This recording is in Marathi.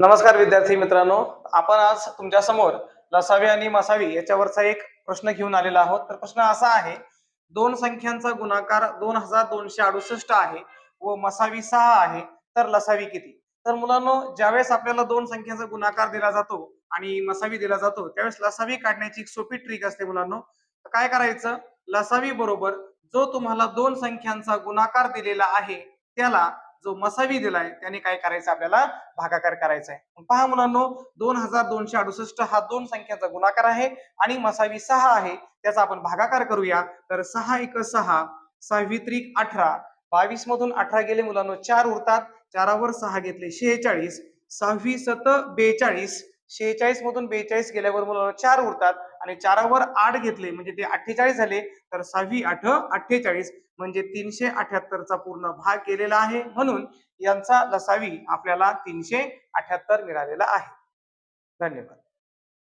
नमस्कार विद्यार्थी मित्रांनो. आपण आज तुमच्यासमोर लसावी आणि मसावी याच्यावरचा एक प्रश्न घेऊन आलेला आहोत. तर प्रश्न असा आहे दोन संख्यांचा गुणाकार दोन हजार दोनशे अडुसष्ट आहे व मसावी सहा आहे तर लसावी किती? तर मुलांनो ज्यावेळेस आपल्याला दोन संख्यांचा गुणाकार दिला जातो आणि मसावी दिला जातो त्यावेळेस लसावी काढण्याची एक सोपी ट्रिक असते मुलांनो. तर काय करायचं? लसावी बरोबर जो तुम्हाला दोन संख्यांचा गुणाकार दिलेला आहे त्याला जो मसावी दिलाय त्याने काय करायचं? आपल्याला भागाकार करायचा आहे पहा मुलांनो दोन हजार दोनशे अडुसष्ट हा दोन संख्याचा गुणाकार आहे आणि मसावी सहा आहे. त्याचा आपण भागाकार करूया. तर सहा एक सहा सावित्रिक अठरा. बावीस मधून अठरा गेले मुलांनो चार उरतात. चारावर सहा घेतले शेहेचाळीस. सहावी सत बेचाळीस. शेहेचाळीस मधून बेचाळीस गेल्यावर मुलांनो चार उरतात आणि चारावर आठ घेतले म्हणजे ते अठ्ठेचाळीस झाले तर सहावी आठ अठ्ठेचाळीस म्हणजे तीनशे अठ्याहत्तरचा पूर्ण भाग केलेला आहे. म्हणून यांचा लसावी आपल्याला तीनशे अठ्याहत्तर मिळालेला आहे. धन्यवाद.